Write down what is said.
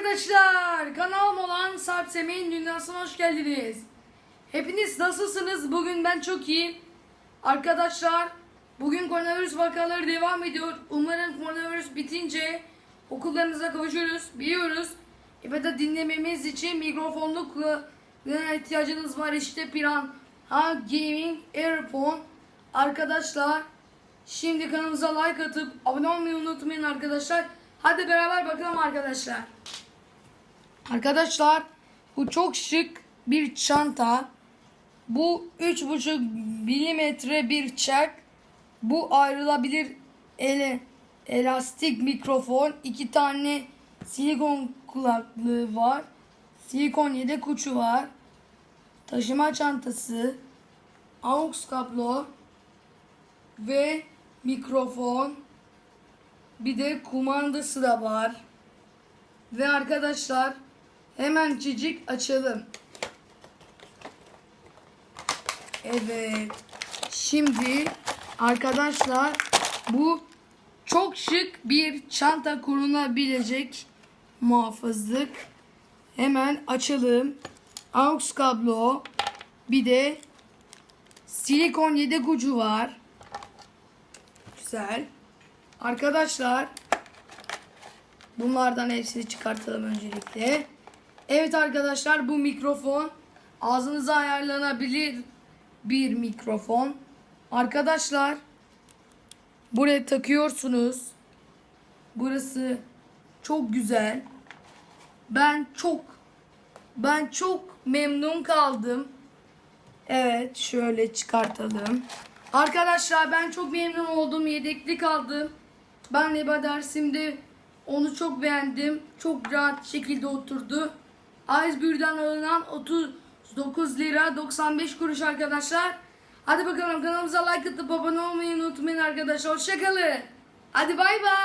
arkadaşlar. Kanalım olan Sarp Semih'in dünyasına hoş geldiniz. Hepiniz nasılsınız? Bugün ben çok iyiyim. Arkadaşlar bugün koronavirüs vakaları devam ediyor. Umarım koronavirüs bitince okullarımıza kavuşuruz. Biliyoruz. Evet de dinlememiz için mikrofonlu kulaklığa ihtiyacınız var. İşte Piran Ha Gaming Airphone. Arkadaşlar Şimdi kanalımıza like atıp abone olmayı unutmayın arkadaşlar. Hadi beraber bakalım arkadaşlar. Arkadaşlar bu çok şık bir çanta. Bu 3,5 milimetre bir çek. Bu ayrılabilir ele, elastik mikrofon. iki tane silikon kulaklığı var. Silikon yedek ucu var. Taşıma çantası. AUX kablo ve mikrofon bir de kumandası da var. Ve arkadaşlar hemen cicik açalım. Evet. Şimdi arkadaşlar bu çok şık bir çanta korunabilecek muhafızlık. Hemen açalım. AUX kablo bir de silikon yedek ucu var. Güzel. Arkadaşlar bunlardan hepsini çıkartalım öncelikle. Evet arkadaşlar bu mikrofon ağzınıza ayarlanabilir bir mikrofon. Arkadaşlar buraya takıyorsunuz. Burası çok güzel. Ben çok ben çok memnun kaldım. Evet şöyle çıkartalım. Arkadaşlar ben çok memnun oldum. Yedekli kaldım. Ben Neba dersimde onu çok beğendim. Çok rahat şekilde oturdu. Aizbür'den alınan 39 lira 95 kuruş arkadaşlar. Hadi bakalım kanalımıza like atıp abone olmayı unutmayın arkadaşlar. Hoşçakalın. Hadi bay bay.